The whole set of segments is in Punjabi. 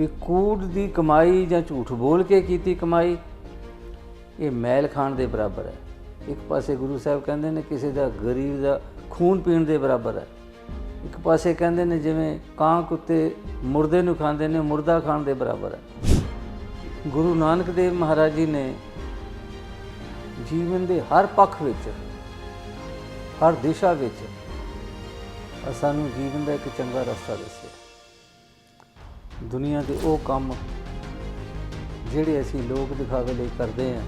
ਵੀ ਕੂੜ ਦੀ ਕਮਾਈ ਜਾਂ ਝੂਠ ਬੋਲ ਕੇ ਕੀਤੀ ਕਮਾਈ, ਇਹ ਮੈਲ ਖਾਣ ਦੇ ਬਰਾਬਰ ਹੈ। ਇੱਕ ਪਾਸੇ ਗੁਰੂ ਸਾਹਿਬ ਕਹਿੰਦੇ ਨੇ ਕਿਸੇ ਦਾ ਗਰੀਬ ਦਾ ਖੂਨ ਪੀਣ ਦੇ ਬਰਾਬਰ ਹੈ। ਇੱਕ ਪਾਸੇ ਕਹਿੰਦੇ ਨੇ ਜਿਵੇਂ ਕਾਂ ਕੁੱਤੇ ਮੁਰਦੇ ਨੂੰ ਖਾਂਦੇ ਨੇ, ਮੁਰਦਾ ਖਾਣ ਦੇ ਬਰਾਬਰ ਹੈ। ਗੁਰੂ ਨਾਨਕ ਦੇਵ ਮਹਾਰਾਜ ਜੀ ਨੇ ਜੀਵਨ ਦੇ ਹਰ ਪੱਖ ਵਿੱਚ, ਹਰ ਦਿਸ਼ਾ ਵਿੱਚ ਸਾਨੂੰ ਜੀਵਨ ਦਾ ਇੱਕ ਚੰਗਾ ਰਸਤਾ ਦੱਸਿਆ। ਦੁਨੀਆ ਦੇ ਉਹ ਕੰਮ ਜਿਹੜੇ ਅਸੀਂ ਲੋਕ ਦਿਖਾਵੇ ਲਈ ਕਰਦੇ ਹਾਂ,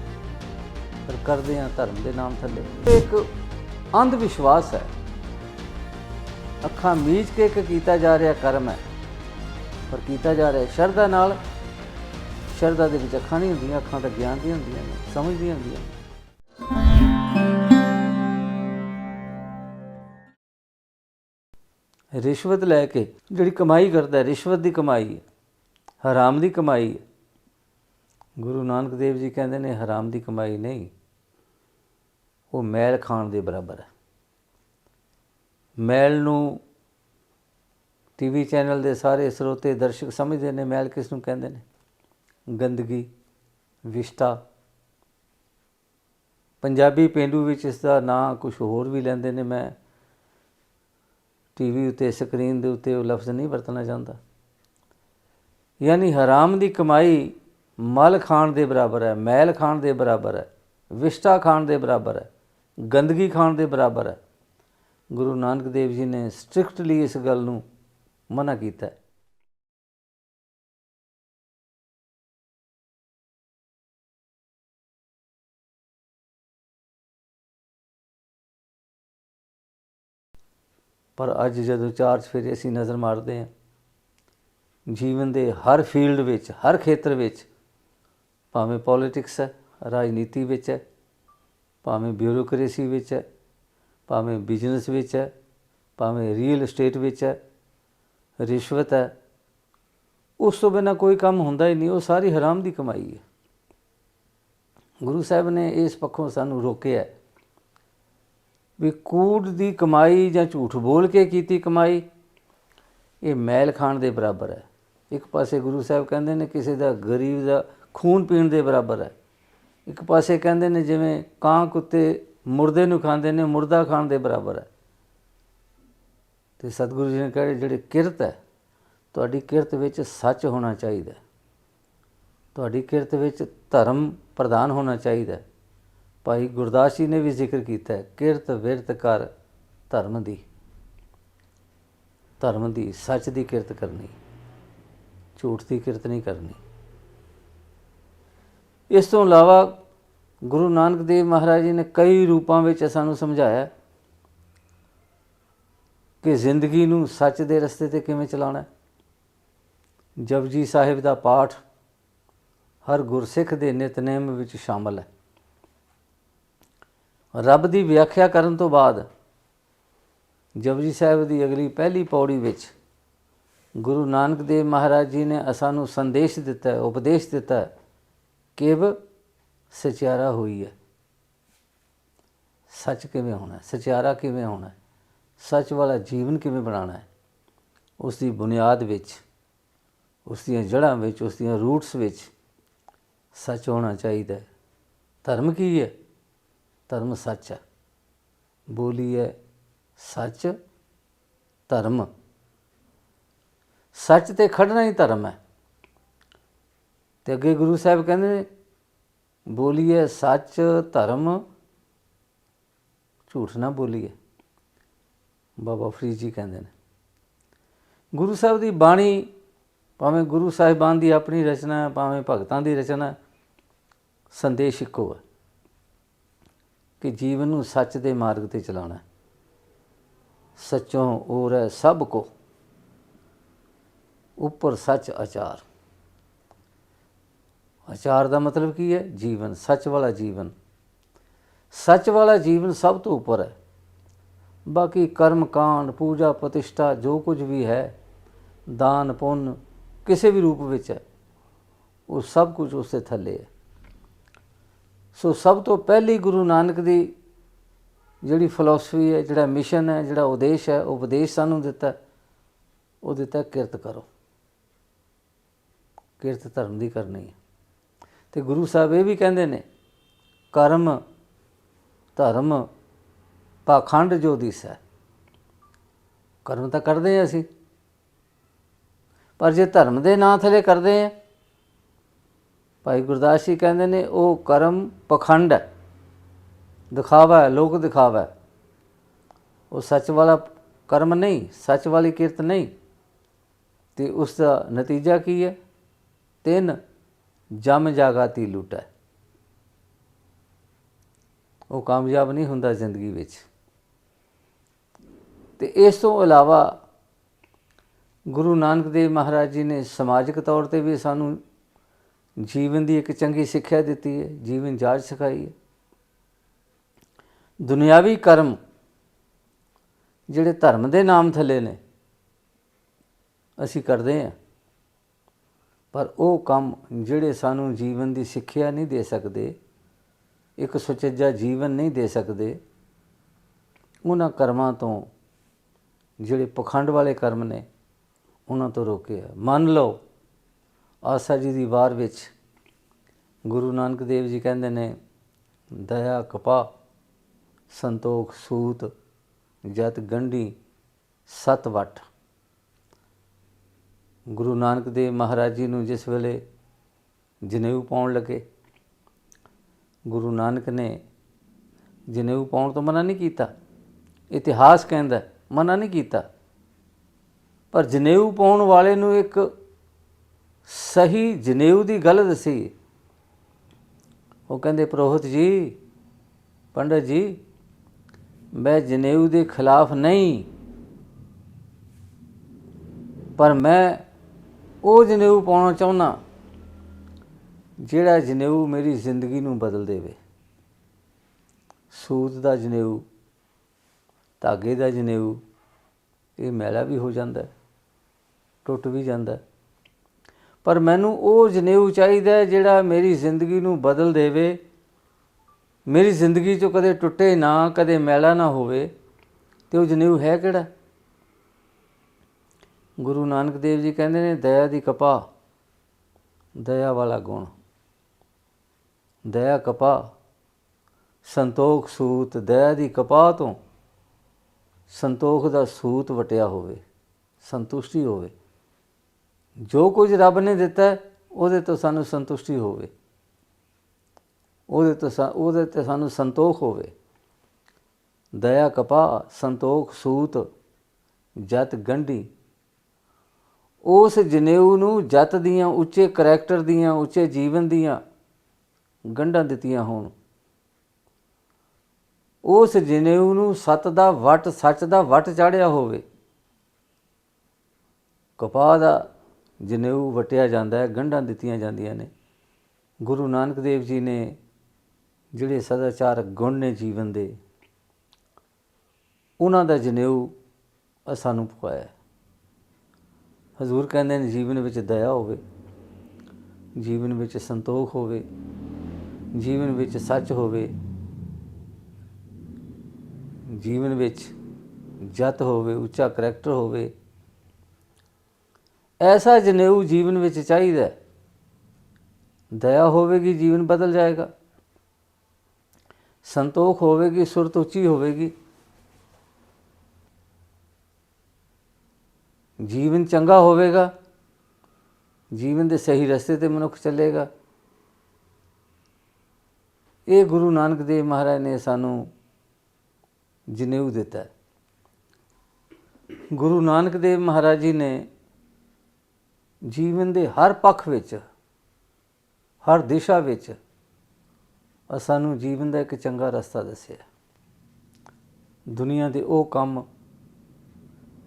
ਪਰ ਕਰਦੇ ਹਾਂ ਧਰਮ ਦੇ ਨਾਮ ਥੱਲੇ। ਇਹ ਇੱਕ ਅੰਧ ਵਿਸ਼ਵਾਸ ਹੈ। ਅੱਖਾਂ ਮੀਚ ਕੇ ਇੱਕ ਕੀਤਾ ਜਾ ਰਿਹਾ ਕਰਮ ਹੈ, ਪਰ ਕੀਤਾ ਜਾ ਰਿਹਾ ਸ਼ਰਧਾ ਨਾਲ ਸ਼ਰਧਾ ਦੇ ਵਿੱਚ ਅੱਖਾਂ ਨਹੀਂ ਹੁੰਦੀਆਂ, ਅੱਖਾਂ ਤਾਂ ਗਿਆਨ ਦੀਆਂ ਹੁੰਦੀਆਂ ਨੇ, ਸਮਝ ਦੀਆਂ ਹੁੰਦੀਆਂ ਨੇ। ਰਿਸ਼ਵਤ ਲੈ ਕੇ ਜਿਹੜੀ ਕਮਾਈ ਕਰਦਾ ਹੈ, ਰਿਸ਼ਵਤ ਦੀ ਕਮਾਈ ਹੈ, ਹਰਾਮ ਦੀ ਕਮਾਈ ਹੈ। ਗੁਰੂ ਨਾਨਕ ਦੇਵ ਜੀ ਕਹਿੰਦੇ ਨੇ, ਹਰਾਮ ਦੀ ਕਮਾਈ ਨਹੀਂ, ਉਹ ਮੈਲ ਖਾਣ ਦੇ ਬਰਾਬਰ ਹੈ। ਮੈਲ ਨੂੰ ਟੀਵੀ ਚੈਨਲ ਦੇ ਸਾਰੇ ਸਰੋਤੇ, ਦਰਸ਼ਕ ਸਮਝਦੇ ਨੇ, ਮੈਲ ਕਿਸ ਨੂੰ ਕਹਿੰਦੇ ਨੇ? ਗੰਦਗੀ, ਵਿਸ਼ਤਾ। ਪੰਜਾਬੀ ਪੇਂਡੂ ਵਿੱਚ ਇਸ ਦਾ ਨਾਂ ਕੁਝ ਹੋਰ ਵੀ ਲੈਂਦੇ ਨੇ, ਮੈਂ ਟੀਵੀ ਉਤੇ ਸਕਰੀਨ ਦੇ ਉੱਤੇ ਉਹ ਲਫ਼ਜ਼ ਨਹੀਂ ਵਰਤਣਾ ਚਾਹੁੰਦਾ। ਯਾਨੀ ਹਰਾਮ ਦੀ ਕਮਾਈ ਮਲ ਖਾਣ ਦੇ ਬਰਾਬਰ ਹੈ, ਮੈਲ ਖਾਣ ਦੇ ਬਰਾਬਰ ਹੈ, ਵਿਸ਼ਟਾ ਖਾਣ ਦੇ ਬਰਾਬਰ ਹੈ, ਗੰਦਗੀ ਖਾਣ ਦੇ ਬਰਾਬਰ ਹੈ। ਗੁਰੂ ਨਾਨਕ ਦੇਵ ਜੀ ਨੇ ਸਟ੍ਰਿਕਟਲੀ ਇਸ ਗੱਲ ਨੂੰ ਮਨਾ ਕੀਤਾ ਹੈ। ਪਰ ਅੱਜ ਜਦੋਂ ਚਾਰ ਚਫੇਰੇ ਅਸੀਂ ਨਜ਼ਰ ਮਾਰਦੇ ਹਾਂ, ਜੀਵਨ ਦੇ ਹਰ ਫੀਲਡ ਵਿੱਚ, ਹਰ ਖੇਤਰ ਵਿੱਚ, ਭਾਵੇਂ ਪੋਲਿਟਿਕਸ ਹੈ, ਰਾਜਨੀਤੀ ਵਿੱਚ ਹੈ, ਭਾਵੇਂ ਬਿਊਰੋਕ੍ਰੇਸੀ ਵਿੱਚ ਹੈ, ਭਾਵੇਂ ਬਿਜ਼ਨਸ ਵਿੱਚ ਹੈ, ਭਾਵੇਂ ਰੀਅਲ ਏਸਟੇਟ ਵਿੱਚ ਹੈ, ਰਿਸ਼ਵਤ ਹੈ, ਉਸ ਤੋਂ ਬਿਨਾ ਕੋਈ ਕੰਮ ਹੁੰਦਾ ਹੀ ਨਹੀਂ, ਉਹ ਸਾਰੀ ਹਰਾਮ ਦੀ ਕਮਾਈ ਹੈ। ਗੁਰੂ ਸਾਹਿਬ ਨੇ ਇਸ ਪੱਖੋਂ ਸਾਨੂੰ ਰੋਕਿਆ ਹੈ। ਵੀ ਕੂੜ ਦੀ ਕਮਾਈ ਜਾਂ ਝੂਠ ਬੋਲ ਕੇ ਕੀਤੀ ਕਮਾਈ, ਇਹ ਮੈਲ ਖਾਣ ਦੇ ਬਰਾਬਰ ਹੈ। ਇੱਕ ਪਾਸੇ ਗੁਰੂ ਸਾਹਿਬ ਕਹਿੰਦੇ ਨੇ ਕਿਸੇ ਦਾ ਗਰੀਬ ਦਾ ਖੂਨ ਪੀਣ ਦੇ ਬਰਾਬਰ ਹੈ। ਇੱਕ ਪਾਸੇ ਕਹਿੰਦੇ ਨੇ ਜਿਵੇਂ ਕਾਂ ਕੁੱਤੇ ਮੁਰਦੇ ਨੂੰ ਖਾਂਦੇ ਨੇ, ਮੁਰਦਾ ਖਾਣ ਦੇ ਬਰਾਬਰ ਹੈ। ਤੇ ਸਤਿਗੁਰੂ ਜੀ ਨੇ ਕਿਹਾ ਜਿਹੜੇ ਕਿਰਤ ਹੈ, ਤੁਹਾਡੀ ਕਿਰਤ ਵਿੱਚ ਸੱਚ ਹੋਣਾ ਚਾਹੀਦਾ ਤੁਹਾਡੀ ਕਿਰਤ ਵਿੱਚ ਧਰਮ ਪ੍ਰਦਾਨ ਹੋਣਾ ਚਾਹੀਦਾ ਭਾਈ ਗੁਰਦਾਸ ਜੀ ਨੇ ਵੀ ਜ਼ਿਕਰ ਕੀਤਾ ਹੈ, ਕਿਰਤ ਵਿਰਤ ਕਰ ਧਰਮ ਦੀ। ਧਰਮ ਦੀ, ਸੱਚ ਦੀ ਕਿਰਤ ਕਰਨੀ। ਝੂਠ ਦੀ ਕਿਰਤ ਨਹੀਂ ਕਰਨੀ। ਇਸ ਤੋਂ ਇਲਾਵਾ ਗੁਰੂ ਨਾਨਕ ਦੇਵ ਮਹਾਰਾਜ ਜੀ ਨੇ ਕਈ ਰੂਪਾਂ ਵਿੱਚ ਸਾਨੂੰ ਸਮਝਾਇਆ ਕਿ ਜ਼ਿੰਦਗੀ ਨੂੰ ਸੱਚ ਦੇ ਰਸਤੇ ਤੇ ਕਿਵੇਂ ਚਲਾਉਣਾ ਹੈ। ਜਪਜੀ ਸਾਹਿਬ ਦਾ ਪਾਠ ਹਰ ਗੁਰਸਿੱਖ ਦੇ ਨਿਤਨੇਮ ਵਿੱਚ ਸ਼ਾਮਲ ਹੈ। ਰੱਬ ਦੀ ਵਿਆਖਿਆ ਕਰਨ ਤੋਂ ਬਾਅਦ ਜਪਜੀ ਸਾਹਿਬ ਦੀ ਅਗਲੀ ਪਹਿਲੀ ਪੌੜੀ ਵਿੱਚ ਗੁਰੂ ਨਾਨਕ ਦੇਵ ਮਹਾਰਾਜ ਜੀ ਨੇ ਸਾਨੂੰ ਸੰਦੇਸ਼ ਦਿੱਤਾ ਹੈ ਉਪਦੇਸ਼ ਦਿੱਤਾ ਹੈ ਕਿਵ ਸਚਿਆਰਾ ਹੋਈ ਹੈ। ਸੱਚ ਕਿਵੇਂ ਹੋਣਾ ਹੈ? ਸਚਿਆਰਾ ਕਿਵੇਂ ਹੋਣਾ ਹੈ? ਸੱਚ ਵਾਲਾ ਜੀਵਨ ਕਿਵੇਂ ਬਣਾਉਣਾ ਹੈ? ਉਸ ਦੀ ਬੁਨਿਆਦ ਵਿੱਚ, ਉਸ ਦੀਆਂ ਜੜ੍ਹਾਂ ਵਿੱਚ, ਉਸ ਦੀਆਂ ਰੂਟਸ ਵਿੱਚ ਸੱਚ ਹੋਣਾ ਚਾਹੀਦਾ ਹੈ। ਧਰਮ ਕੀ ਹੈ? ਧਰਮ ਸੱਚ ਹੈ। ਬੋਲੀ ਹੈ, ਸੱਚ, ਧਰਮ। ਸੱਚ ਤੇ ਖੜਨਾ ਹੀ ਧਰਮ ਹੈ। ਤੇ ਅੱਗੇ ਗੁਰੂ ਸਾਹਿਬ ਕਹਿੰਦੇ ਨੇ ਬੋਲੀਏ ਸੱਚ, ਧਰਮ। ਝੂਠ ਨਾ ਬੋਲੀਏ। ਬਾਬਾ ਫਰੀਦ ਜੀ ਕਹਿੰਦੇ ਨੇ। ਗੁਰੂ ਸਾਹਿਬ ਦੀ ਬਾਣੀ ਭਾਵੇਂ ਗੁਰੂ ਸਾਹਿਬਾਨ ਦੀ ਆਪਣੀ ਰਚਨਾ ਭਾਵੇਂ ਭਗਤਾਂ ਦੀ ਰਚਨਾ ਸੰਦੇਸ਼ ਇੱਕੋ ਹੈ। ਕਿ ਜੀਵਨ ਨੂੰ ਸੱਚ ਦੇ ਮਾਰਗ ਤੇ ਚਲਾਉਣਾ ਹੈ। ਸੱਚੋਂ ਔਰ ਹੈ ਸਭ ਕੋ, ਉੱਪਰ ਸੱਚ ਆਚਾਰ। ਆਚਾਰ ਦਾ ਮਤਲਬ ਕੀ ਹੈ? ਜੀਵਨ, ਸੱਚ ਵਾਲਾ ਜੀਵਨ। ਸੱਚ ਵਾਲਾ ਜੀਵਨ ਸਭ ਤੋਂ ਉੱਪਰ ਹੈ। ਬਾਕੀ ਕਰਮ, ਕਾਂਡ, ਪੂਜਾ, ਪ੍ਰਤਿਸ਼ਠਾ, ਜੋ ਕੁਝ ਵੀ ਹੈ, ਦਾਨ, ਪੁੰਨ, ਕਿਸੇ ਵੀ ਰੂਪ ਵਿੱਚ ਹੈ, ਉਹ ਸਭ ਕੁਝ ਉਸ ਦੇ ਥੱਲੇ ਹੈ। ਸੋ ਸਭ ਤੋਂ ਪਹਿਲੀ ਗੁਰੂ ਨਾਨਕ ਦੀ ਜਿਹੜੀ ਫਿਲਾਸਫੀ ਹੈ, ਜਿਹੜਾ ਮਿਸ਼ਨ ਹੈ, ਜਿਹੜਾ ਉਦੇਸ਼ ਹੈ, ਉਹ ਉਪਦੇਸ਼ ਸਾਨੂੰ ਦਿੱਤਾ ਉਹ ਦਿੱਤਾ ਕਿਰਤ ਕਰੋ। ਕਿਰਤ ਧਰਮ ਦੀ ਕਰਨੀ ਹੈ। ਤੇ ਗੁਰੂ ਸਾਹਿਬ ਇਹ ਵੀ ਕਹਿੰਦੇ ਨੇ, ਕਰਮ, ਧਰਮ ਪਾਖੰਡ ਜੋ ਦਿਸੈ ਕਰਮ ਤਾਂ ਕਰਦੇ ਹਾਂ ਅਸੀਂ। ਪਰ ਜੇ ਧਰਮ ਦੇ ਨਾਂ ਥਲੇ ਕਰਦੇ ਆ ਭਾਈ ਗੁਰਦਾਸ ਜੀ ਕਹਿੰਦੇ ਨੇ, ਉਹ ਕਰਮ ਪਖੰਡ ਹੈ। ਦਿਖਾਵਾ ਹੈ, ਲੋਕ ਦਿਖਾਵਾ ਹੈ। ਉਹ ਸੱਚ ਵਾਲਾ ਕਰਮ ਨਹੀਂ, ਸੱਚ ਵਾਲੀ ਕਿਰਤ ਨਹੀਂ। ਤੇ ਉਸ ਦਾ ਨਤੀਜਾ ਕੀ ਹੈ? ਤਿੰਨ ਜਮ ਜਾਗਾਤੀ ਲੁੱਟੈ ਉਹ ਕਾਮਯਾਬ ਨਹੀਂ ਹੁੰਦਾ ਜ਼ਿੰਦਗੀ ਵਿੱਚ। ਤੇ ਇਸ ਤੋਂ ਇਲਾਵਾ ਗੁਰੂ ਨਾਨਕ ਦੇਵ ਮਹਾਰਾਜ ਜੀ ਨੇ ਸਮਾਜਿਕ ਤੌਰ ਤੇ ਵੀ ਸਾਨੂੰ ਜੀਵਨ ਦੀ ਇੱਕ ਚੰਗੀ ਸਿੱਖਿਆ ਦਿੱਤੀ ਹੈ, ਜੀਵਨ ਜਾਚ ਸਿਖਾਈ ਹੈ। ਦੁਨਿਆਵੀ ਕਰਮ ਜਿਹੜੇ ਧਰਮ ਦੇ ਨਾਮ ਥੱਲੇ ਨੇ, ਅਸੀਂ ਕਰਦੇ ਹਾਂ। ਪਰ ਉਹ ਕੰਮ ਜਿਹੜੇ ਸਾਨੂੰ ਜੀਵਨ ਦੀ ਸਿੱਖਿਆ ਨਹੀਂ ਦੇ ਸਕਦੇ, ਇੱਕ ਸੁਚੱਜਾ ਜੀਵਨ ਨਹੀਂ ਦੇ ਸਕਦੇ, ਉਹਨਾਂ ਕਰਮਾਂ ਤੋਂ ਜਿਹੜੇ ਪਖੰਡ ਵਾਲੇ ਕਰਮ ਨੇ, ਉਹਨਾਂ ਤੋਂ ਰੋਕਿਆ ਮੰਨ ਲਓ ਆਸਾ ਜੀ ਦੀ ਵਾਰ ਵਿੱਚ ਗੁਰੂ ਨਾਨਕ ਦੇਵ ਜੀ ਕਹਿੰਦੇ ਨੇ, ਦਇਆ ਕਪਾ ਸੰਤੋਖ ਸੂਤ, ਜਤ ਗੰਢੀ, ਸਤ ਵਟ। ਗੁਰੂ ਨਾਨਕ ਦੇਵ ਮਹਾਰਾਜ ਜੀ ਨੂੰ ਜਿਸ ਵੇਲੇ ਜਨੇਊ ਪਾਉਣ ਲੱਗੇ, ਗੁਰੂ ਨਾਨਕ ਨੇ ਜਨੇਊ ਪਾਉਣ ਤੋਂ ਮਨਾ ਨਹੀਂ ਕੀਤਾ। ਇਤਿਹਾਸ ਕਹਿੰਦਾ ਮਨਾ ਨਹੀਂ ਕੀਤਾ। ਪਰ ਜਨੇਊ ਪਾਉਣ ਵਾਲੇ ਨੂੰ ਇੱਕ ਸਹੀ ਜਨੇਊ ਦੀ ਗੱਲ ਦੱਸੀ। ਉਹ ਕਹਿੰਦੇ, ਪ੍ਰੋਹਤ ਜੀ, ਪੰਡਤ ਜੀ, ਮੈਂ ਜਨੇਊ ਦੇ ਖਿਲਾਫ ਨਹੀਂ। ਪਰ ਮੈਂ ਉਹ ਜਨੇਊ ਪਾਉਣਾ ਚਾਹੁੰਦਾ ਜਿਹੜਾ ਜਨੇਊ ਮੇਰੀ ਜ਼ਿੰਦਗੀ ਨੂੰ ਬਦਲ ਦੇਵੇ। ਸੂਤ ਦਾ ਜਨੇਊ, ਧਾਗੇ ਦਾ ਜਨੇਊ, ਇਹ ਮੈਲਾ ਵੀ ਹੋ ਜਾਂਦਾ, ਟੁੱਟ ਵੀ ਜਾਂਦਾ। ਪਰ ਮੈਨੂੰ ਉਹ ਜਨੇਊ ਚਾਹੀਦਾ ਜਿਹੜਾ ਮੇਰੀ ਜ਼ਿੰਦਗੀ ਨੂੰ ਬਦਲ ਦੇਵੇ। ਮੇਰੀ ਜ਼ਿੰਦਗੀ ਚੋਂ ਕਦੇ ਟੁੱਟੇ ਨਾ, ਕਦੇ ਮੈਲਾ ਨਾ ਹੋਵੇ। ਤੇ ਉਹ ਜਨੇਊ ਹੈ ਕਿਹੜਾ? ਗੁਰੂ ਨਾਨਕ ਦੇਵ ਜੀ ਕਹਿੰਦੇ ਨੇ, ਦਇਆ ਦੀ ਕਪਾ ਦਇਆ ਵਾਲਾ ਗੁਣ। ਦਇਆ ਕਪਾ ਸੰਤੋਖ ਸੂਤ, ਦਇਆ ਦੀ ਕਪਾ ਤੋਂ ਸੰਤੋਖ ਦਾ ਸੂਤ ਵਟਿਆ ਹੋਵੇ, ਸੰਤੁਸ਼ਟੀ ਹੋਵੇ। ਜੋ ਕੁਝ ਰੱਬ ਨੇ ਦਿੱਤਾ, ਉਹਦੇ ਤੋਂ ਸਾਨੂੰ ਸੰਤੁਸ਼ਟੀ ਹੋਵੇ। ਉਹਦੇ ਤੋਂ ਉਹਦੇ ਤੇ ਸਾਨੂੰ ਸੰਤੋਖ ਹੋਵੇ। ਦਇਆ ਕਪਾ ਸੰਤੋਖ, ਸੂਤ, ਜਤ, ਗੰਢੀ। ਉਸ ਜਨੇਊ ਨੂੰ ਜਤ ਦੀਆਂ, ਉੱਚੇ ਕਰੈਕਟਰ ਦੀਆਂ, ਉੱਚੇ ਜੀਵਨ ਦੀਆਂ ਗੰਢਾਂ ਦਿੱਤੀਆਂ ਹੋਣ। ਉਸ ਜਨੇਊ ਨੂੰ ਸਤ ਦਾ ਵਟ, ਸੱਚ ਦਾ ਵਟ ਚਾੜਿਆ ਹੋਵੇ। ਕਪਾਹ ਦਾ ਜਨੇਊ ਵਟਿਆ ਜਾਂਦਾ ਹੈ, ਗੰਢਾਂ ਦਿੱਤੀਆਂ ਜਾਂਦੀਆਂ ਨੇ। ਗੁਰੂ ਨਾਨਕ ਦੇਵ ਜੀ ਨੇ ਜਿਹੜੇ ਸਦਾਚਾਰ ਗੁਣ ਨੇ ਜੀਵਨ ਦੇ, ਉਹਨਾਂ ਦਾ ਜਨੇਊ ਸਾਨੂੰ ਪਕਾਇਆ ਹਜ਼ੂਰ ਕਹਿੰਦੇ ਨੇ, ਜੀਵਨ ਵਿੱਚ ਦਇਆ ਹੋਵੇ, ਜੀਵਨ ਵਿੱਚ ਸੰਤੋਖ ਹੋਵੇ, ਜੀਵਨ ਵਿੱਚ ਸੱਚ ਹੋਵੇ, ਜੀਵਨ ਵਿੱਚ ਜਤ ਹੋਵੇ, ਉੱਚਾ ਕਰੈਕਟਰ ਹੋਵੇ ਐਸਾ ਜਨੇਊ ਜੀਵਨ ਵਿੱਚ ਚਾਹੀਦਾ ਹੈ। ਦਇਆ ਹੋਵੇਗੀ, ਜੀਵਨ ਬਦਲ ਜਾਏਗਾ। ਸੰਤੋਖ ਹੋਵੇਗੀ, ਸੁਰਤ ਉੱਚੀ ਹੋਵੇਗੀ। ਜੀਵਨ ਚੰਗਾ ਹੋਵੇਗਾ, ਜੀਵਨ ਦੇ ਸਹੀ ਰਸਤੇ ਤੇ ਮਨੁੱਖ ਚੱਲੇਗਾ। ਇਹ ਗੁਰੂ ਨਾਨਕ ਦੇਵ ਮਹਾਰਾਜ ਨੇ ਸਾਨੂੰ ਜਨੇਊ ਦਿੱਤਾ। ਗੁਰੂ ਨਾਨਕ ਦੇਵ ਮਹਾਰਾਜ ਜੀ ਨੇ ਜੀਵਨ ਦੇ ਹਰ ਪੱਖ ਵਿੱਚ, ਹਰ ਦਿਸ਼ਾ ਵਿੱਚ ਸਾਨੂੰ ਜੀਵਨ ਦਾ ਇੱਕ ਚੰਗਾ ਰਸਤਾ ਦੱਸਿਆ। ਦੁਨੀਆ ਦੇ ਉਹ ਕੰਮ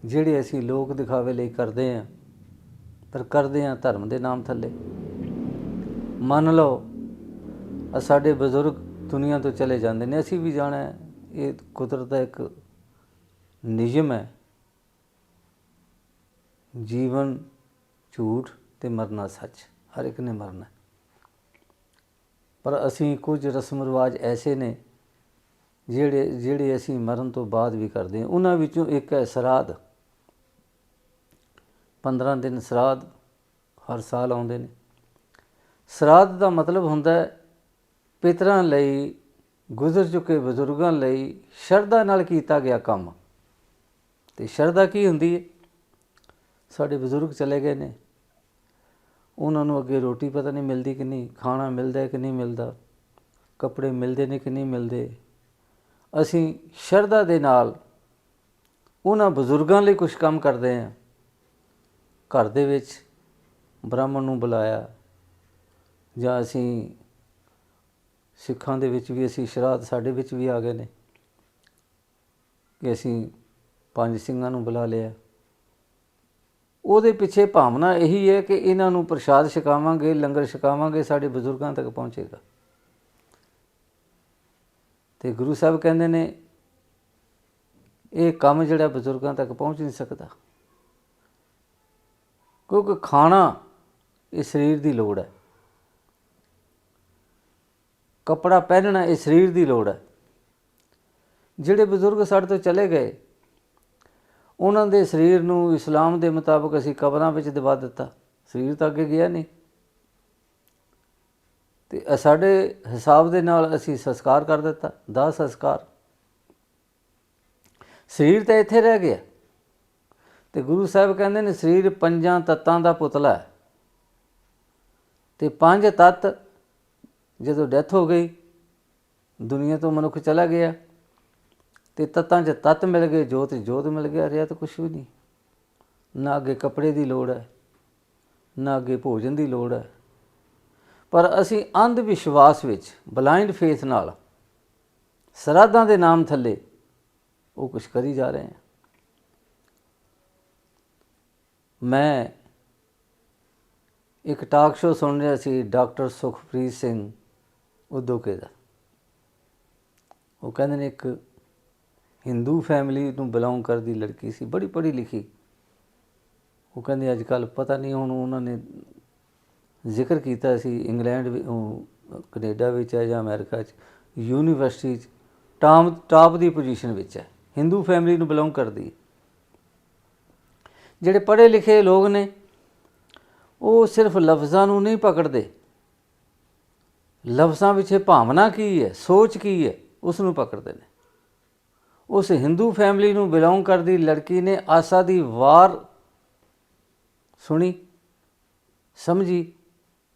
ਜਿਹੜੇ ਅਸੀਂ ਲੋਕ ਦਿਖਾਵੇ ਲਈ ਕਰਦੇ ਆਂ ਪਰ ਕਰਦੇ ਆਂ ਧਰਮ ਦੇ ਨਾਮ ਥੱਲੇ। ਮੰਨ ਲਓ ਸਾਡੇ ਬਜ਼ੁਰਗ ਦੁਨੀਆ ਤੋਂ ਚਲੇ ਜਾਂਦੇ ਨੇ, ਅਸੀਂ ਵੀ ਜਾਣਾ ਹੈ। ਇਹ ਕੁਦਰਤ ਦਾ ਇੱਕ ਨਿਯਮ ਹੈ। ਜੀਵਨ ਝੂਠ ਤੇ ਮਰਨਾ ਸੱਚ, ਹਰ ਇੱਕ ਨੇ ਮਰਨਾ ਪਰ ਅਸੀਂ ਕੁਝ ਰਸਮ ਰਿਵਾਜ ਐਸੇ ਨੇ ਜਿਹੜੇ ਜਿਹੜੇ ਅਸੀਂ ਮਰਨ ਤੋਂ ਬਾਅਦ ਵੀ ਕਰਦੇ ਹਾਂ। ਉਹਨਾਂ ਵਿੱਚੋਂ ਇੱਕ ਹੈ ਸਰਾਧ। 15 ਦਿਨ ਸਰਾਧ ਹਰ ਸਾਲ ਆਉਂਦੇ ਨੇ। ਸਰਾਧ ਦਾ ਮਤਲਬ ਹੁੰਦਾ ਹੈ ਪਿਤਰਾਂ ਲਈ, ਗੁਜ਼ਰ ਚੁੱਕੇ ਬਜ਼ੁਰਗਾਂ ਲਈ ਸ਼ਰਧਾ ਨਾਲ ਕੀਤਾ ਗਿਆ ਕੰਮ। ਤੇ ਸ਼ਰਧਾ ਕੀ ਹੁੰਦੀ ਹੈ? ਸਾਡੇ ਬਜ਼ੁਰਗ ਚਲੇ ਗਏ ਨੇ। ਉਹਨਾਂ ਨੂੰ ਅੱਗੇ ਰੋਟੀ ਪਤਾ ਨਹੀਂ ਮਿਲਦੀ ਕਿ ਨਹੀਂ, ਖਾਣਾ ਮਿਲਦਾ ਕਿ ਨਹੀਂ ਮਿਲਦਾ, ਕੱਪੜੇ ਮਿਲਦੇ ਨੇ ਕਿ ਨਹੀਂ ਮਿਲਦੇ। ਅਸੀਂ ਸ਼ਰਧਾ ਦੇ ਨਾਲ ਉਹਨਾਂ ਬਜ਼ੁਰਗਾਂ ਲਈ ਕੁਝ ਕੰਮ ਕਰਦੇ ਹਾਂ। ਘਰ ਦੇ ਵਿੱਚ ਬ੍ਰਾਹਮਣ ਨੂੰ ਬੁਲਾਇਆ ਜਾਂ ਅਸੀਂ ਸਿੱਖਾਂ ਦੇ ਵਿੱਚ ਵੀ, ਅਸੀਂ ਸ਼ਰਾਧ ਸਾਡੇ ਵਿੱਚ ਵੀ ਆ ਗਏ ਨੇ ਕਿ ਅਸੀਂ ਪੰਜ ਸਿੰਘਾਂ ਨੂੰ ਬੁਲਾ ਲਿਆ। ਉਹਦੇ ਪਿੱਛੇ ਭਾਵਨਾ ਇਹੀ ਹੈ ਕਿ ਇਹਨਾਂ ਨੂੰ ਪ੍ਰਸ਼ਾਦ ਛਕਾਵਾਂਗੇ, ਲੰਗਰ ਛਕਾਵਾਂਗੇ, ਸਾਡੇ ਬਜ਼ੁਰਗਾਂ ਤੱਕ ਪਹੁੰਚੇਗਾ। ਤੇ ਗੁਰੂ ਸਾਹਿਬ ਕਹਿੰਦੇ ਨੇ, ਇਹ ਕੰਮ ਜਿਹੜਾ ਬਜ਼ੁਰਗਾਂ ਤੱਕ ਪਹੁੰਚ ਨਹੀਂ ਸਕਦਾ। ਕਿਉਂਕਿ ਖਾਣਾ ਇਹ ਸਰੀਰ ਦੀ ਲੋੜ ਹੈ। ਕਪੜਾ ਪਹਿਨਣਾ ਇਹ ਸਰੀਰ ਦੀ ਲੋੜ ਹੈ। ਜਿਹੜੇ ਬਜ਼ੁਰਗ ਸਾਡੇ ਤੋਂ ਚਲੇ ਗਏ ਉਹਨਾਂ ਦੇ ਸਰੀਰ ਨੂੰ ਇਸਲਾਮ ਦੇ ਮੁਤਾਬਕ ਅਸੀਂ ਕਬਰਾਂ ਵਿੱਚ ਦਬਾ ਦਿੱਤਾ। ਸਰੀਰ ਤਾਂ ਅੱਗੇ ਗਿਆ ਨਹੀਂ। ਤੇ ਸਾਡੇ ਹਿਸਾਬ ਦੇ ਨਾਲ ਅਸੀਂ ਸੰਸਕਾਰ ਕਰ ਦਿੱਤਾ, ਦਾ ਸੰਸਕਾਰ। ਸਰੀਰ ਤਾਂ ਇੱਥੇ ਰਹਿ ਗਿਆ। ਤੇ ਗੁਰੂ ਸਾਹਿਬ ਕਹਿੰਦੇ ਨੇ ਸਰੀਰ ਪੰਜਾਂ ਤੱਤਾਂ ਦਾ ਪੁਤਲਾ ਹੈ। ਤੇ ਪੰਜ ਤੱਤ ਜਦੋਂ ਡੈਥ ਹੋ ਗਈ, ਦੁਨੀਆ ਤੋਂ ਮਨੁੱਖ ਚਲਾ ਗਿਆ। ਤੇ ਤੱਤਾਂ 'ਚ ਤੱਤ ਮਿਲ ਗਏ, ਜੋਤ 'ਚ ਜੋਤ ਮਿਲ ਗਿਆ, ਰਿਹਾ ਤਾਂ ਕੁਝ ਵੀ ਨਹੀਂ। ਨਾ ਅੱਗੇ ਕੱਪੜੇ ਦੀ ਲੋੜ ਹੈ, ਨਾ ਅੱਗੇ ਭੋਜਨ ਦੀ ਲੋੜ ਹੈ। ਪਰ ਅਸੀਂ ਅੰਧ ਵਿਸ਼ਵਾਸ ਵਿੱਚ ਬਲਾਈਂਡ ਫੇਥ ਨਾਲ, ਸਰਾਧਾਂ ਦੇ ਨਾਮ ਥੱਲੇ, ਉਹ ਕੁਝ ਕਰੀ ਜਾ ਰਹੇ ਹਾਂ। ਮੈਂ ਇੱਕ ਟਾਕ ਸ਼ੋ ਸੁਣ ਰਿਹਾ ਸੀ, ਡਾਕਟਰ ਸੁਖਪ੍ਰੀਤ ਸਿੰਘ ਉਦੋਕੇ ਦਾ। ਉਹ ਕਹਿੰਦੇ ਨੇ ਇੱਕ ਹਿੰਦੂ ਫੈਮਿਲੀ ਨੂੰ ਬਿਲੋਂਗ ਕਰਦੀ ਲੜਕੀ ਸੀ, ਬੜੀ ਪੜ੍ਹੀ ਲਿਖੀ। ਉਹ ਕਹਿੰਦੇ ਅੱਜ ਕੱਲ ਪਤਾ ਨਹੀਂ ਹੁਣ ਉਹਨਾਂ ਨੇ ਜ਼ਿਕਰ ਕੀਤਾ ਸੀ, ਇੰਗਲੈਂਡ ਵੀ- ਉਹ, ਕੈਨੇਡਾ ਵਿੱਚ ਹੈ ਜਾਂ ਅਮਰੀਕਾ 'ਚ, ਯੂਨੀਵਰਸਿਟੀ 'ਚ, ਟਾਮ ਟਾਪ ਦੀ ਪੋਜੀਸ਼ਨ ਵਿੱਚ ਹੈ। ਹਿੰਦੂ ਫੈਮਿਲੀ ਨੂੰ ਬਿਲੋਂਗ ਕਰਦੀ ਹੈ। ਜਿਹੜੇ ਪੜ੍ਹੇ ਲਿਖੇ ਲੋਕ ਨੇ, ਉਹ ਸਿਰਫ ਲਫ਼ਜ਼ਾਂ ਨੂੰ ਨਹੀਂ ਪਕੜਦੇ। ਲਫ਼ਜ਼ਾਂ ਵਿੱਚ ਭਾਵਨਾ ਕੀ ਹੈ, ਸੋਚ ਕੀ ਹੈ ਉਸ ਨੂੰ ਪਕੜਦੇ ਨੇ। ਉਸ ਹਿੰਦੂ ਫੈਮਿਲੀ ਨੂੰ ਬਿਲੋਂਗ ਕਰਦੀ ਲੜਕੀ ਨੇ ਆਸਾ ਦੀ ਵਾਰ ਸੁਣੀ, ਸਮਝੀ,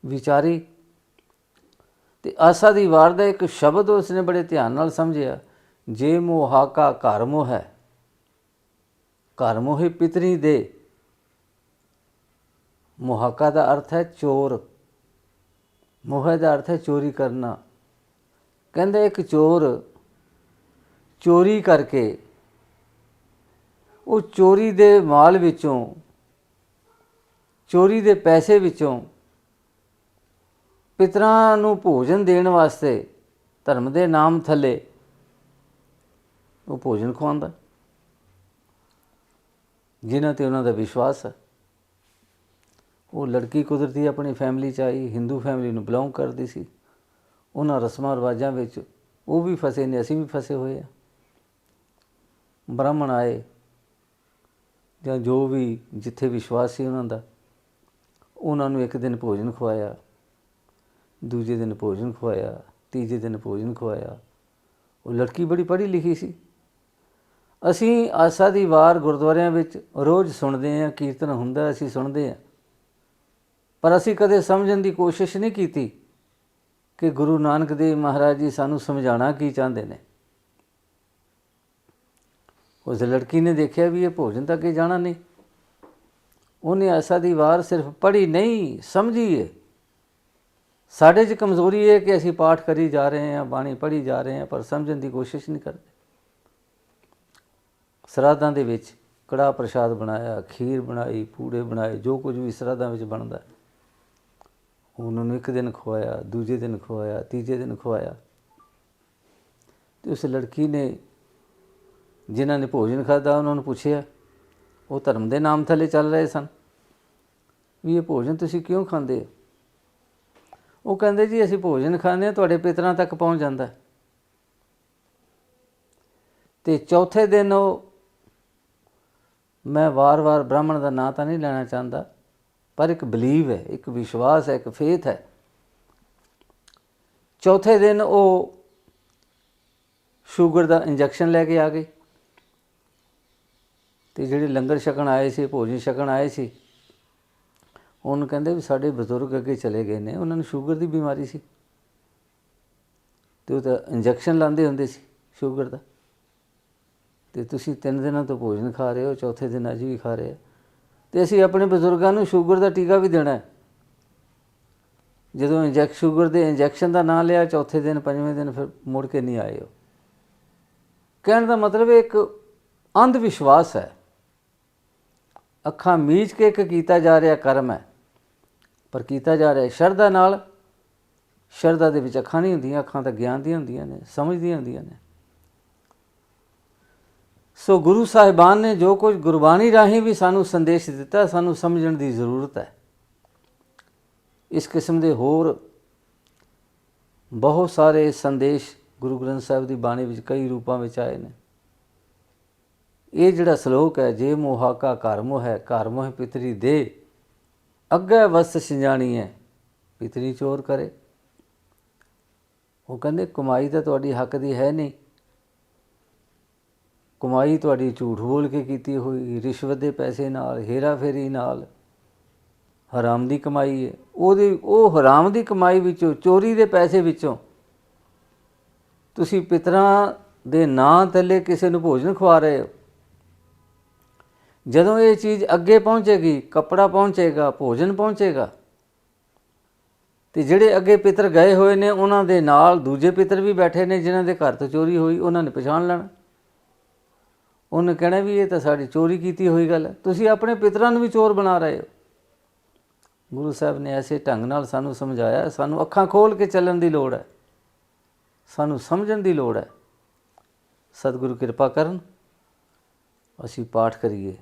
ਵਿਚਾਰੀ ਤੇ ਆਸਾ ਦੀ ਵਾਰ ਦਾ ਇੱਕ ਸ਼ਬਦ ਉਸਨੇ ਬੜੇ ਧਿਆਨ ਨਾਲ ਸਮਝਿਆ, ਜੇ ਮੋਹਾਕਾ ਘਰ ਮੋਹ ਹੈ, ਘਰ ਮੋਹਿ ਪਿਤਰੀ ਦੇ, ਮੁਹਾਕਾ ਦਾ ਅਰਥ ਹੈ ਚੋਰ, ਮੋਹ ਦਾ ਅਰਥ ਹੈ ਚੋਰੀ ਕਰਨਾ, ਕਹਿੰਦੇ ਇੱਕ ਚੋਰ ਚੋਰੀ ਕਰਕੇ ਉਹ ਚੋਰੀ ਦੇ ਮਾਲ ਵਿੱਚੋਂ, ਚੋਰੀ ਦੇ ਪੈਸੇ ਵਿੱਚੋਂ ਪਿਤਰਾਂ ਨੂੰ ਭੋਜਨ ਦੇਣ ਵਾਸਤੇ, ਧਰਮ ਦੇ ਨਾਮ ਥੱਲੇ ਉਹ ਭੋਜਨ ਖਵਾਉਂਦਾ। ਜਿਨ੍ਹਾਂ ਤੇ ਉਹਨਾਂ ਦਾ ਵਿਸ਼ਵਾਸ ਹੈ। ਉਹ ਲੜਕੀ ਕੁਦਰਤੀ ਆਪਣੀ ਫੈਮਿਲੀ ਚ ਆਈ ਹਿੰਦੂ ਫੈਮਿਲੀ ਨੂੰ ਬਿਲੋਂਗ ਕਰਦੀ ਸੀ। ਉਹਨਾਂ ਰਸਮਾਂ ਰਿਵਾਜਾਂ ਵਿੱਚ ਉਹ ਵੀ ਫਸੇ ਨੇ, ਅਸੀਂ ਵੀ ਫਸੇ ਹੋਏ ਆ ਬ੍ਰਾਹਮਣ ਆਏ ਜਾਂ ਜੋ ਵੀ ਜਿੱਥੇ ਵਿਸ਼ਵਾਸ ਸੀ ਉਹਨਾਂ ਦਾ, ਉਹਨਾਂ ਨੂੰ ਇੱਕ ਦਿਨ ਭੋਜਨ ਖਵਾਇਆ, ਦੂਜੇ ਦਿਨ ਭੋਜਨ ਖਵਾਇਆ, ਤੀਜੇ ਦਿਨ ਭੋਜਨ ਖਵਾਇਆ। ਉਹ ਲੜਕੀ ਬੜੀ ਪੜ੍ਹੀ ਲਿਖੀ ਸੀ। ਅਸੀਂ ਆਸਾ ਦੀ ਵਾਰ ਗੁਰਦੁਆਰਿਆਂ ਵਿੱਚ ਰੋਜ਼ ਸੁਣਦੇ ਹਾਂ, ਕੀਰਤਨ ਹੁੰਦਾ, ਅਸੀਂ ਸੁਣਦੇ ਹਾਂ। ਪਰ ਅਸੀਂ ਕਦੇ ਸਮਝਣ ਦੀ ਕੋਸ਼ਿਸ਼ ਨਹੀਂ ਕੀਤੀ ਕਿ ਗੁਰੂ ਨਾਨਕ ਦੇਵ ਮਹਾਰਾਜ ਜੀ ਸਾਨੂੰ ਸਮਝਾਉਣਾ ਕੀ ਚਾਹੁੰਦੇ ਨੇ। ਉਸ ਲੜਕੀ ਨੇ ਦੇਖਿਆ ਵੀ ਇਹ ਭੋਜਨ ਤੱਕ ਹੀ ਜਾਣਾ ਨਹੀਂ। ਉਹਨੇ ਐਸਾ ਦੀ ਵਾਰ ਸਿਰਫ ਪੜ੍ਹੀ ਨਹੀਂ, ਸਮਝੀ ਹੈ ਸਾਡੇ 'ਚ ਕਮਜ਼ੋਰੀ ਹੈ ਕਿ ਅਸੀਂ ਪਾਠ ਕਰੀ ਜਾ ਰਹੇ ਹਾਂ, ਬਾਣੀ ਪੜ੍ਹੀ ਜਾ ਰਹੇ ਹਾਂ, ਪਰ ਸਮਝਣ ਦੀ ਕੋਸ਼ਿਸ਼ ਨਹੀਂ ਕਰਦੇ। ਸਰਾਧਾਂ ਦੇ ਵਿੱਚ ਕੜਾ ਪ੍ਰਸ਼ਾਦ ਬਣਾਇਆ, ਖੀਰ ਬਣਾਈ, ਪੂੜੇ ਬਣਾਏ, ਜੋ ਕੁਝ ਵੀ ਸਰਾਧਾਂ ਵਿੱਚ ਬਣਦਾ। ਉਹਨਾਂ ਨੂੰ ਇੱਕ ਦਿਨ ਖਵਾਇਆ, ਦੂਜੇ ਦਿਨ ਖਵਾਇਆ, ਤੀਜੇ ਦਿਨ ਖਵਾਇਆ। ਤੇ ਉਸ ਲੜਕੀ ਨੇ ਜਿਨ੍ਹਾਂ ਨੇ ਭੋਜਨ ਖਾਦਾ ਉਹਨਾਂ ਨੂੰ ਪੁੱਛਿਆ, ਉਹ ਧਰਮ ਦੇ ਨਾਮ ਥੱਲੇ ਚੱਲ ਰਹੇ ਸਨ। ਵੀ ਇਹ ਭੋਜਨ ਤੁਸੀਂ ਕਿਉਂ ਖਾਂਦੇ ਉਹ ਕਹਿੰਦੇ, ਜੀ, ਅਸੀਂ ਭੋਜਨ ਖਾਂਦੇ ਹਾਂ, ਤੁਹਾਡੇ ਪਿਤਰਾਂ ਤੱਕ ਪਹੁੰਚ ਜਾਂਦਾ ਹੈ। ਤੇ ਚੌਥੇ ਦਿਨ ਉਹ, ਮੈਂ ਵਾਰ-ਵਾਰ ਬ੍ਰਾਹਮਣ ਦਾ ਨਾਂ ਤਾਂ ਨਹੀਂ ਲੈਣਾ ਚਾਹੁੰਦਾ, ਪਰ ਇੱਕ ਬਲੀਵ ਹੈ, ਇੱਕ ਵਿਸ਼ਵਾਸ ਹੈ, ਇੱਕ ਫੇਥ ਹੈ। ਚੌਥੇ ਦਿਨ ਉਹ ਸ਼ੂਗਰ ਦਾ ਇੰਜੈਕਸ਼ਨ ਲੈ ਕੇ ਆ ਗਏ। ਤੇ ਜਿਹੜੇ ਲੰਗਰ ਛਕਣ ਆਏ ਸੀ, ਭੋਜਨ ਛਕਣ ਆਏ ਸੀ, ਉਹਨੂੰ ਕਹਿੰਦੇ ਵੀ ਸਾਡੇ ਬਜ਼ੁਰਗ ਅੱਗੇ ਚਲੇ ਗਏ ਨੇ, ਉਹਨਾਂ ਨੂੰ ਸ਼ੂਗਰ ਦੀ ਬਿਮਾਰੀ ਸੀ। ਤੇ ਉਹ ਤਾਂ ਇੰਜੈਕਸ਼ਨ ਲਾਉਂਦੇ ਹੁੰਦੇ ਸੀ ਸ਼ੂਗਰ ਦਾ। ਤੇ ਤੁਸੀਂ ਤਿੰਨ ਦਿਨਾਂ ਤੋਂ ਭੋਜਨ ਖਾ ਰਹੇ ਹੋ, ਚੌਥੇ ਦਿਨ ਅੱਜ ਵੀ ਖਾ ਰਹੇ ਹੋ। ਤੇ ਅਸੀਂ ਆਪਣੇ ਬਜ਼ੁਰਗਾਂ ਨੂੰ ਸ਼ੂਗਰ ਦਾ ਟੀਕਾ ਵੀ ਦੇਣਾ ਹੈ। ਜਦੋਂ ਇੰਜੈਕ, ਸ਼ੂਗਰ ਦੇ ਇੰਜੈਕਸ਼ਨ ਦਾ ਨਾਂ ਲਿਆ, ਚੌਥੇ ਦਿਨ, ਪੰਜਵੇਂ ਦਿਨ ਫਿਰ ਮੁੜ ਕੇ ਨਹੀਂ ਆਏ ਉਹ। ਕਹਿਣ ਦਾ ਮਤਲਬ ਇੱਕ ਅੰਧ ਵਿਸ਼ਵਾਸ ਹੈ। ਅੱਖਾਂ ਮੀਚ ਕੇ ਇੱਕ ਕੀਤਾ ਜਾ ਰਿਹਾ ਕਰਮ ਹੈ। ਪਰ ਕੀਤਾ ਜਾ ਰਿਹਾ ਸ਼ਰਧਾ ਨਾਲ। ਸ਼ਰਧਾ ਦੇ ਵਿੱਚ ਅੱਖਾਂ ਨਹੀਂ ਹੁੰਦੀਆਂ, ਅੱਖਾਂ ਤਾਂ ਗਿਆਨ ਦੀਆਂ ਹੁੰਦੀਆਂ ਨੇ, ਸਮਝ ਦੀਆਂ ਹੁੰਦੀਆਂ ਨੇ। ਸੋ ਗੁਰੂ ਸਾਹਿਬਾਨ ਨੇ ਜੋ ਕੁਝ ਗੁਰਬਾਣੀ ਰਾਹੀਂ ਵੀ ਸਾਨੂੰ ਸੰਦੇਸ਼ ਦਿੱਤਾ, ਸਾਨੂੰ ਸਮਝਣ ਦੀ ਜ਼ਰੂਰਤ ਹੈ। ਇਸ ਕਿਸਮ ਦੇ ਹੋਰ ਬਹੁਤ ਸਾਰੇ ਸੰਦੇਸ਼ ਗੁਰੂ ਗ੍ਰੰਥ ਸਾਹਿਬ ਦੀ ਬਾਣੀ ਵਿੱਚ ਕਈ ਰੂਪਾਂ ਵਿੱਚ ਆਏ ਨੇ। ਇਹ ਜਿਹੜਾ ਸ਼ਲੋਕ ਹੈ, ਜੇ ਮੋਹਾ ਕਾ ਘਰ ਮੋਹ ਹੈ ਘਰ ਮੋਹ ਪਿਤਰੀ ਦੇ, ਅੱਗੇ ਵਸ ਸਿੰਜਾਣੀ ਹੈ, ਪਿਤਰੀ ਚੋਰ ਕਰੇ। ਉਹ ਕਹਿੰਦੇ, ਕਮਾਈ ਤਾਂ ਤੁਹਾਡੀ ਹੱਕ ਦੀ ਹੈ ਨਹੀਂ। ਕਮਾਈ ਤੁਹਾਡੀ ਝੂਠ ਬੋਲ ਕੇ ਕੀਤੀ ਹੋਈ, ਰਿਸ਼ਵਤ ਦੇ ਪੈਸੇ ਨਾਲ ਹੇਰਾਫੇਰੀ ਨਾਲ, ਹਰਾਮ ਦੀ ਕਮਾਈ ਹੈ। ਉਹਦੀ, ਉਹ ਹਰਾਮ ਦੀ ਕਮਾਈ ਵਿੱਚੋਂ, ਚੋਰੀ ਦੇ ਪੈਸੇ ਵਿੱਚੋਂ, ਤੁਸੀਂ ਪਿਤਰਾਂ ਦੇ ਨਾਂ ਥੱਲੇ ਕਿਸੇ ਨੂੰ ਭੋਜਨ ਖਵਾ ਰਹੇ ਹੋ। ਜਦੋਂ ਇਹ ਚੀਜ਼ ਅੱਗੇ ਪਹੁੰਚੇਗੀ, ਕੱਪੜਾ ਪਹੁੰਚੇਗਾ, ਭੋਜਨ ਪਹੁੰਚੇਗਾ, ਤੇ ਜਿਹੜੇ ਅੱਗੇ ਪਿੱਤਰ ਗਏ ਹੋਏ ਨੇ, ਉਹਨਾਂ ਦੇ ਨਾਲ ਦੂਜੇ ਪਿੱਤਰ ਵੀ ਬੈਠੇ ਨੇ, ਜਿਨ੍ਹਾਂ ਦੇ ਘਰ ਤੋਂ ਚੋਰੀ ਹੋਈ, ਉਹਨਾਂ ਨੇ ਪਛਾਣ ਲੈਣਾ। ਉਹਨੇ ਕਹਿਣਾ ਵੀ ਇਹ ਤਾਂ ਸਾਡੀ ਚੋਰੀ ਕੀਤੀ ਹੋਈ ਗੱਲ ਹੈ। ਤੁਸੀਂ ਆਪਣੇ ਪਿਤਰਾਂ ਨੂੰ ਵੀ ਚੋਰ ਬਣਾ ਰਹੇ ਹੋ। ਗੁਰੂ ਸਾਹਿਬ ਨੇ ਐਸੇ ਢੰਗ ਨਾਲ ਸਾਨੂੰ ਸਮਝਾਇਆ, ਸਾਨੂੰ ਅੱਖਾਂ ਖੋਲ ਕੇ ਚੱਲਣ ਦੀ ਲੋੜ ਹੈ। ਸਾਨੂੰ ਸਮਝਣ ਦੀ ਲੋੜ ਹੈ। ਸਤਿਗੁਰੂ ਕਿਰਪਾ ਕਰਨ, ਅਸੀਂ ਪਾਠ ਕਰੀਏ।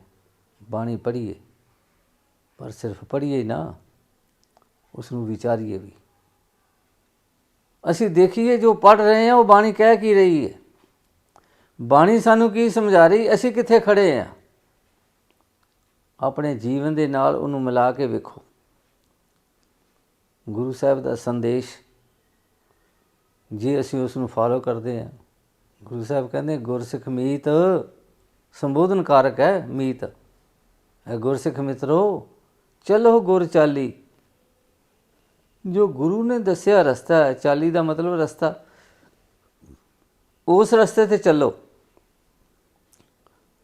ਬਾਣੀ ਪੜ੍ਹੀਏ, ਪਰ ਸਿਰਫ ਪੜ੍ਹੀਏ ਨਾ ਉਸ ਨੂੰ ਵਿਚਾਰੀਏ ਵੀ। ਅਸੀਂ ਦੇਖੀਏ ਜੋ ਪੜ੍ਹ ਰਹੇ ਹਾਂ, ਉਹ ਬਾਣੀ ਕਹਿ ਕੀ ਰਹੀ ਹੈ? ਬਾਣੀ ਸਾਨੂੰ ਕੀ ਸਮਝਾ ਰਹੀ? ਅਸੀਂ ਕਿੱਥੇ ਖੜੇ ਹਾਂ? ਆਪਣੇ ਜੀਵਨ ਦੇ ਨਾਲ ਉਹਨੂੰ ਮਿਲਾ ਕੇ ਵੇਖੋ। ਗੁਰੂ ਸਾਹਿਬ ਦਾ ਸੰਦੇਸ਼, ਜੇ ਅਸੀਂ ਉਸ ਨੂੰ ਫਾਲੋ ਕਰਦੇ ਹਾਂ, ਗੁਰੂ ਸਾਹਿਬ ਕਹਿੰਦੇ, ਗੁਰਸਿੱਖ ਮੀਤ ਸੰਬੋਧਨ ਕਾਰਕ ਹੈ ਮੀਤ। ਗੁਰਸਿੱਖ ਮਿੱਤਰੋ, ਚਲੋ ਗੁਰ ਚਾਲੀ। ਜੋ ਗੁਰੂ ਨੇ ਦੱਸਿਆ ਰਸਤਾ ਹੈ, ਚਾਲੀ ਦਾ ਮਤਲਬ ਰਸਤਾ, ਉਸ ਰਸਤੇ ਤੇ ਚੱਲੋ।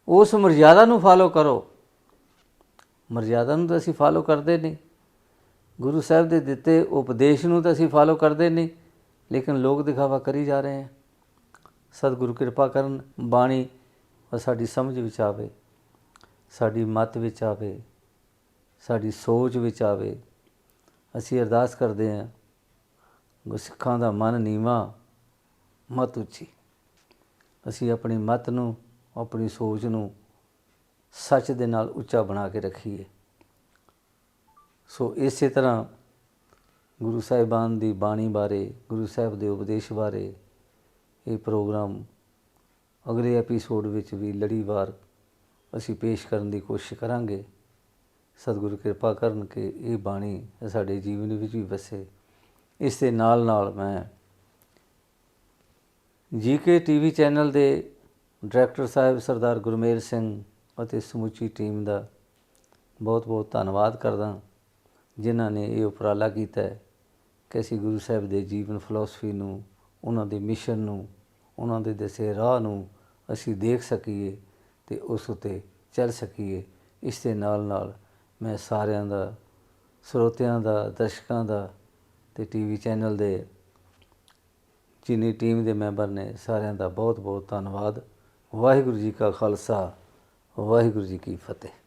ਉਸ ਮਰਜ਼ਾਦਾ ਨੂੰ ਫਾਲੋ ਕਰੋ। ਮਰਜ਼ਾਦਾ ਨੂੰ ਤਾਂ ਅਸੀਂ ਫਾਲੋ ਕਰਦੇ ਨਹੀਂ। ਗੁਰੂ ਸਾਹਿਬ ਦੇ ਦਿੱਤੇ ਉਪਦੇਸ਼ ਨੂੰ ਤਾਂ ਅਸੀਂ ਫਾਲੋ ਕਰਦੇ ਨਹੀਂ, ਲੇਕਿਨ ਲੋਕ ਦਿਖਾਵਾ ਕਰੀ ਜਾ ਰਹੇ ਹਨ ਸਤਿਗੁਰੂ ਕਿਰਪਾ ਕਰਨ, ਬਾਣੀ ਸਾਡੀ ਸਮਝ ਵਿੱਚ ਆਵੇ। ਸਾਡੀ ਮਤ ਵਿੱਚ ਆਵੇ, ਸਾਡੀ ਸੋਚ ਵਿੱਚ ਆਵੇ, ਅਸੀਂ ਅਰਦਾਸ ਕਰਦੇ ਹਾਂ, ਗੁਰਸਿੱਖਾਂ ਦਾ ਮਨ ਨੀਵਾ, ਮਤ ਉੱਚੀ। ਅਸੀਂ ਆਪਣੀ ਮਤ ਨੂੰ, ਆਪਣੀ ਸੋਚ ਨੂੰ ਸੱਚ ਦੇ ਨਾਲ ਉੱਚਾ ਬਣਾ ਕੇ ਰੱਖੀਏ। ਸੋ ਇਸੇ ਤਰ੍ਹਾਂ ਗੁਰੂ ਸਾਹਿਬਾਨ ਦੀ ਬਾਣੀ ਬਾਰੇ, ਗੁਰੂ ਸਾਹਿਬ ਦੇ ਉਪਦੇਸ਼ ਬਾਰੇ ਇਹ ਪ੍ਰੋਗਰਾਮ ਅਗਲੇ ਐਪੀਸੋਡ ਵਿੱਚ ਵੀ ਲੜੀਵਾਰ ਅਸੀਂ ਪੇਸ਼ ਕਰਨ ਦੀ ਕੋਸ਼ਿਸ਼ ਕਰਾਂਗੇ। ਸਤਿਗੁਰੂ ਕਿਰਪਾ ਕਰਨ ਕਿ ਇਹ ਬਾਣੀ ਸਾਡੇ ਜੀਵਨ ਵਿੱਚ ਵੀ ਵਸੇ। ਇਸ ਦੇ ਨਾਲ ਨਾਲ ਮੈਂ ਜੀਕੇ ਟੀਵੀ ਚੈਨਲ ਦੇ ਡਾਇਰੈਕਟਰ ਸਾਹਿਬ ਸਰਦਾਰ ਗੁਰਮੇਲ ਸਿੰਘ ਅਤੇ ਸਮੁੱਚੀ ਟੀਮ ਦਾ ਬਹੁਤ ਬਹੁਤ ਧੰਨਵਾਦ ਕਰਦਾ ਜਿਨ੍ਹਾਂ ਨੇ ਇਹ ਉਪਰਾਲਾ ਕੀਤਾ ਹੈ ਕਿ ਅਸੀਂ ਗੁਰੂ ਸਾਹਿਬ ਦੇ ਜੀਵਨ ਫਿਲਾਸਫੀ ਨੂੰ, ਉਹਨਾਂ ਦੇ ਮਿਸ਼ਨ ਨੂੰ, ਉਹਨਾਂ ਦੇ ਦੱਸੇ ਰਾਹ ਨੂੰ ਅਸੀਂ ਦੇਖ ਸਕੀਏ। ਤੇ ਉਸ ਉਤੇ ਚੱਲ ਸਕੀਏ। ਇਸ ਦੇ ਨਾਲ ਨਾਲ ਮੈਂ ਸਾਰਿਆਂ ਦਾ, ਸਰੋਤਿਆਂ ਦਾ, ਦਰਸ਼ਕਾਂ ਦਾ ਤੇ ਟੀਵੀ ਚੈਨਲ ਦੇ ਜਿੰਨੀ ਟੀਮ ਦੇ ਮੈਂਬਰ ਨੇ ਸਾਰਿਆਂ ਦਾ ਬਹੁਤ ਬਹੁਤ ਧੰਨਵਾਦ। ਵਾਹਿਗੁਰੂ ਜੀ ਕਾ ਖਾਲਸਾ, ਵਾਹਿਗੁਰੂ ਜੀ ਕੀ ਫਤਿਹ।